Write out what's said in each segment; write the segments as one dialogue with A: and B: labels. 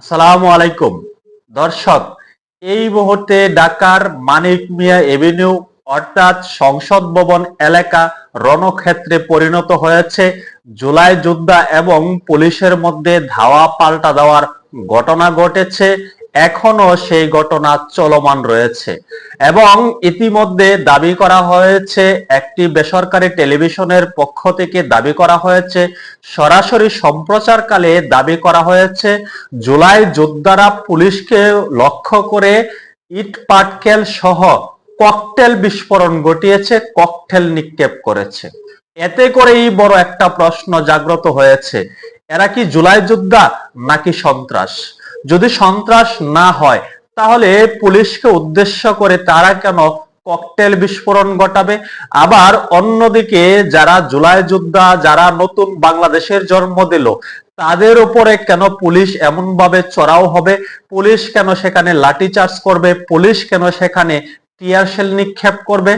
A: আসসালামু আলাইকুম। দর্শক, এই মুহূর্তে ঢাকার মানিক মিয়া এভিনিউ অর্থাৎ সংসদ ভবন এলাকা রণক্ষেত্রে পরিণত হয়েছে। জুলাই যোদ্ধা এবং পুলিশের মধ্যে ধাওয়া পাল্টা দেওয়ার ঘটনা ঘটেছে। এখনও সেই ঘটনা চলমান রয়েছে। এবং ইতিমধ্যে দাবি করা হয়েছে, একটি বেসরকারি টেলিভিশনের পক্ষ থেকে দাবি করা হয়েছে, সরাসরি সম্প্রচারকালে দাবি করা হয়েছে, জুলাই যোদ্ধারা পুলিশকে লক্ষ্য করে ইট পাটকেল সহ ককটেল বিস্ফোরণ ঘটিয়েছে, ককটেল নিক্ষেপ করেছে। এতে করেই বড় একটা প্রশ্ন জাগ্রত হয়েছে, এরা কি জুলাই যোদ্ধা নাকি সন্ত্রাস? যদি সন্ত্রাস না হয়, তাহলে পুলিশকে উদ্দেশ্য করে তারা কেন ককটেল বিস্ফোরণ ঘটাবে? আবার অন্যদিকে যারা জুলাই যোদ্ধা, যারা নতুন বাংলাদেশের জন্ম দিল, তাদের উপরে কেন পুলিশ এমন ভাবে চড়াও হবে? পুলিশ কেন সেখানে লাঠিচার্জ করবে? পুলিশ কেন সেখানে টিয়ার শেল নিক্ষেপ করবে?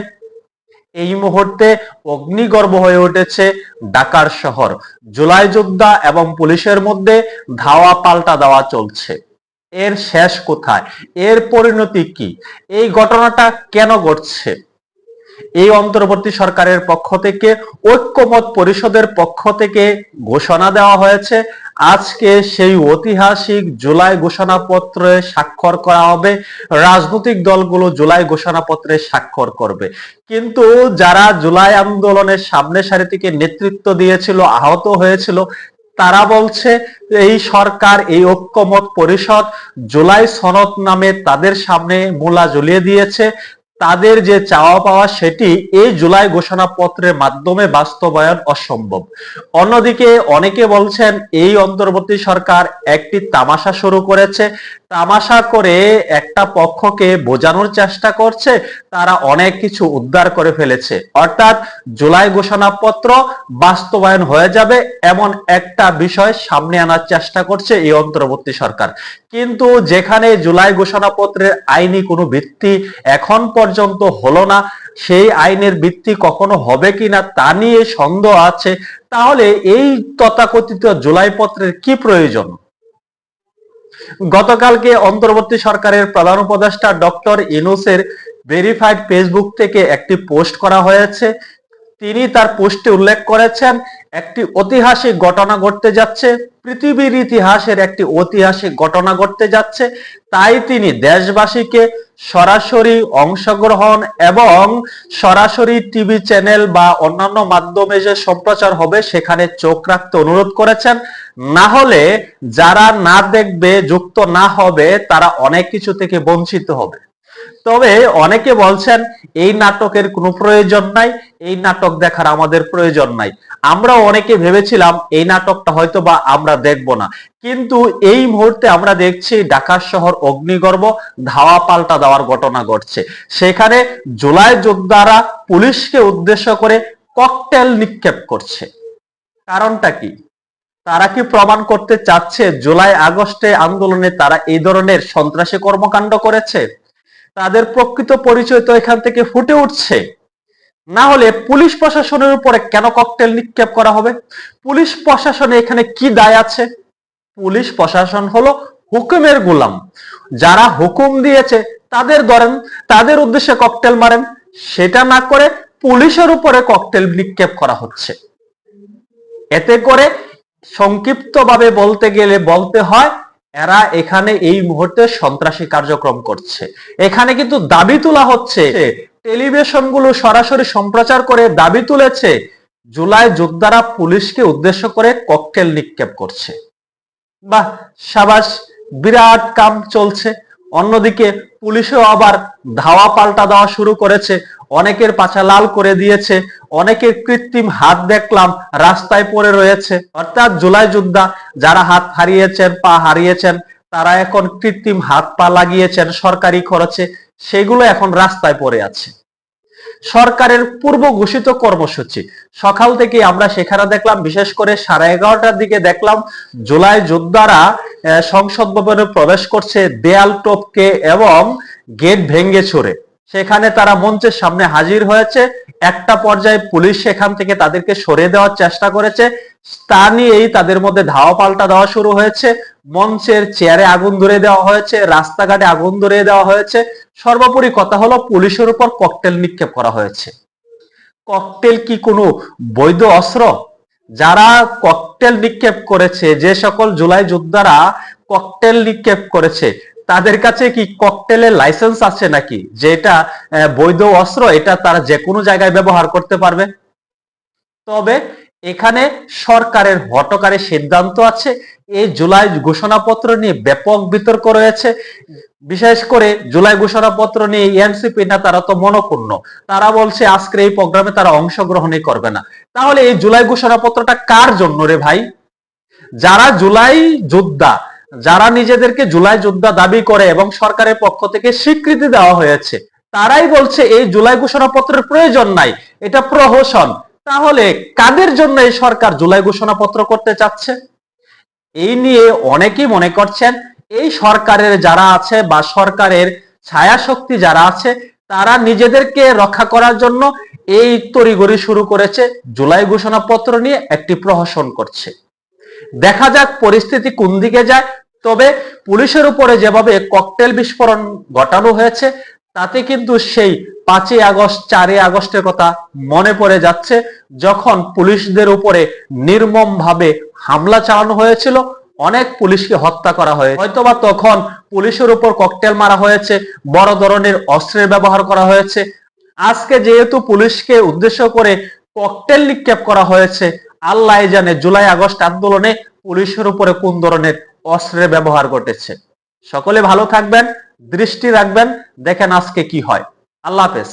A: এই মুহূর্তে অগ্নিগর্ভ হয়ে উঠেছে ঢাকার শহর। জুলাই যোদ্ধা এবং পুলিশের মধ্যে ধাওয়া পাল্টা দেওয়া চলছে। এর শেষ কোথায়? এর পরিণতি কি? এই ঘটনাটা কেন ঘটছে? এই অন্তর্বর্তী সরকারের পক্ষ থেকে, ঐক্যমত পরিষদের পক্ষ থেকে ঘোষণা দেওয়া হয়েছে। আজকে সেই ঐতিহাসিক জুলাই ঘোষণাপত্রে স্বাক্ষর করা হবে। রাজনৈতিক দলগুলো জুলাই ঘোষণাপত্রে স্বাক্ষর করবে। কিন্তু যারা জুলাই আন্দোলনের সামনে সারি থেকে নেতৃত্ব দিয়েছিল, আহত হয়েছিল, তারা বলছে, এই সরকার, এই ঐক্যমত পরিষদ জুলাই সনদ নামে তাদের সামনে মোলা জ্বলিয়ে দিয়েছে। তাদের যে চাওয়া পাওয়া সেটি এই জুলাই ঘোষণাপত্রের মাধ্যমে বাস্তবায়ন অসম্ভব। অন্যদিকে অনেকে বলছেন, এই অন্তর্বর্তী সরকার একটি তামাশা শুরু করেছে। তামাশা করে একটা পক্ষকে বোঝানোর চেষ্টা করছে, তারা অনেক কিছু উদ্ধার করে ফেলেছে। অর্থাৎ জুলাই ঘোষণাপত্র বাস্তবায়ন হয়ে যাবে এমন একটা বিষয় সামনে আনার চেষ্টা করছে এই অন্তর্বর্তী সরকার। কিন্তু যেখানে জুলাই ঘোষণাপত্রের আইনি কোনো ভিত্তি এখন পর্যন্ত হলো না, সেই আইনের ভিত্তি কখনো হবে কিনা তা নিয়ে সন্দেহ আছে। তাহলে এই তথাকথিত জুলাই পত্রের কি প্রয়োজন? গতকালকে অন্তর্বর্তী সরকারের প্রধান উপদেষ্টা ডক্টর ইনুসের ভেরিফাইড ফেসবুক থেকে একটি পোস্ট করা হয়েছে। তিনি তার পোস্টে উল্লেখ করেছেন, একটি ঐতিহাসিক ঘটনা ঘটতে যাচ্ছে, পৃথিবীর ইতিহাসের একটি ঐতিহাসিক ঘটনা ঘটতে যাচ্ছে, তাই তিনি দেশবাসীকে সরাসরি অংশগ্রহণ এবং সরাসরি টিভি চ্যানেল বা অন্যান্য মাধ্যমে যে সম্প্রচার হবে সেখানে চোখ রাখতে অনুরোধ করেছেন। না হলে যারা না দেখবে, যুক্ত না হবে, তারা অনেক কিছু থেকে বঞ্চিত হবে। তবে অনেকে বলছেন, এই নাটকের কোনো প্রয়োজন নাই, এই নাটক দেখার আমাদের প্রয়োজন নাই। আমরা অনেকে ভেবেছিলাম, এই নাটকটা হয়তো বা আমরা দেখব না। কিন্তু এই মুহূর্তে আমরা দেখছি ঢাকা শহর অগ্নিগর্ভ ধাওয়া পাল্টা দেওয়ার ঘটনা ঘটছে। সেখানে জুলাই যোদ্ধারা পুলিশকে উদ্দেশ্য করে ককটেল নিক্ষেপ করছে। কারণটা কি? তারা কি প্রমাণ করতে চাচ্ছে, জুলাই আগস্টে আন্দোলনে তারা এই ধরনের সন্ত্রাসী কর্মকাণ্ড করেছে? তাদের প্রকৃত পরিচয় তো এখান থেকে ফুটে উঠছে। না হলে পুলিশ প্রশাসনের উপরে কেন ককটেল নিক্ষেপ করা হবে? পুলিশ প্রশাসনে এখানে কি দায় আছে? পুলিশ প্রশাসন হলো হুকুমের গোলাম। যারা হুকুম দিয়েছে, তাদের ধরেন, তাদের উদ্দেশ্যে ককটেল মারেন। সেটা না করে পুলিশের উপরে ককটেল নিক্ষেপ করা হচ্ছে। এতে করে সংক্ষিপ্তভাবে বলতে গেলে বলতে হয় এরা এখানে এই মুহূর্তে সন্ত্রাসী কার্যক্রম করছে। এখানে কিন্তু দাবি তোলা হচ্ছে টেলিভিশনগুলো সরাসরি সম্প্রচার করে দাবি তুলেছে, জুলাই যোদ্ধারা পুলিশকে উদ্দেশ্য করে ককটেল নিক্ষেপ করছে। বাহ, সাবাস, বিরাট কাম চলছে। অন্যদিকে পুলিশও আবার ধাওয়া পাল্টা দেওয়া শুরু করেছে। অনেকের পাছা লাল করে দিয়েছে, অনেকের কৃত্রিম হাত দেখলাম রাস্তায় পড়ে রয়েছে। অর্থাৎ জুলাই যোদ্ধা যারা হাত হারিয়েছেন, পা হারিয়েছেন, তারা এখন কৃত্রিম হাত পা লাগিয়েছেন সরকারি খরচে, সেগুলো এখন রাস্তায় পড়ে আছে। সরকারের পূর্ব ঘোষিত কর্মসূচি। সকাল থেকে আমরা সেখানে দেখলাম, বিশেষ করে সাড়ে এগারোটার দিকে দেখলাম, জুলাই যোদ্ধারা সংসদ ভবনে প্রবেশ করছে দেয়াল টপকে এবং গেট ভেঙ্গে ছুড়ে। সেখানে তারা মঞ্চের সামনে হাজির হয়েছে। একটা পর্যায়ে পুলিশ সেখান থেকে তাদেরকে সরিয়ে দেওয়ার চেষ্টা করেছে। তা নিয়েই তাদের মধ্যে ধাওয়া পাল্টা দেওয়া শুরু হয়েছে। মঞ্চের চেয়ারে আগুন ধরে দেওয়া হয়েছে, রাস্তাঘাটে আগুন ধরে দেওয়া হয়েছে। সর্বোপরি কথা হলো, পুলিশের উপর ককটেল নিক্ষেপ করা হয়েছে। ককটেল কি কোনো বৈধ অস্ত্র? যারা ককটেল নিক্ষেপ করেছে, যে সকল জুলাই যোদ্ধারা ককটেল নিক্ষেপ করেছে তাদের কাছে কি ককটেলের লাইসেন্স আছে নাকি? যে এটা বৈধ অস্ত্র, এটা তারা যে কোনো জায়গায় ব্যবহার করতে পারবে। তবে এখানে সরকারের হটকারী সিদ্ধান্ত আছে। এই জুলাই ঘোষণাপত্র নিয়ে ব্যাপক বিতর্ক রয়েছে। বিশেষ করে জুলাই ঘোষণাপত্র নিয়ে এনসিপি না তারা তো মনক্ষুণ্ণ তারা বলছে, আজকের এই প্রোগ্রামে তারা অংশগ্রহণই করবে না। তাহলে এই জুলাই ঘোষণাপত্রটা কার জন্য রে ভাই? যারা জুলাই যোদ্ধা যারা নিজেদেরকে জুলাই যোদ্ধা দাবি করে এবং সরকারের পক্ষ থেকে স্বীকৃতি দেওয়া হয়েছে, তারাই বলছে এই জুলাই ঘোষণাপত্রের প্রয়োজন নাই, এটা প্রহসন। তাহলে কাদের জন্য এই সরকার জুলাই ঘোষণাপত্র করতে চাচ্ছে? এই নিয়ে অনেকেই মনে করছেন এই সরকারের যারা আছে বা সরকারের ছায়া শক্তি যারা আছে, তারা নিজেদেরকে রক্ষা করার জন্য এই তড়িগড়ি শুরু করেছে, জুলাই ঘোষণাপত্র নিয়ে একটি প্রহসন করছে। দেখা যাক পরিস্থিতি কোন দিকে যায়। তবে পুলিশের উপরে যেভাবে ককটেল বিস্ফোরণ ঘটানো হয়েছে, তাতে কিন্তু সেই পাঁচই আগস্ট, চারই আগস্টের কথা মনে পড়ে যাচ্ছে। যখন পুলিশদের উপরে নির্মম ভাবে হামলা চালানো হয়েছিল, অনেক পুলিশকে হত্যা করা হয়েছে। হয়তোবা তখন পুলিশের উপর ককটেল মারা হয়েছে, বড় ধরনের অস্ত্রের ব্যবহার করা হয়েছে। আজকে যেহেতু পুলিশকে উদ্দেশ্য করে ককটেল নিক্ষেপ করা হয়েছে আল্লাহ জানে জুলাই, আগস্ট আন্দোলনে পুলিশের উপরে কোন ধরনের অস্ত্রের ব্যবহার ঘটেছে। সকলে ভালো থাকবেন, দৃষ্টি রাখবেন, দেখেন আজকে কি হয়। আল্লাহ হাফেজ।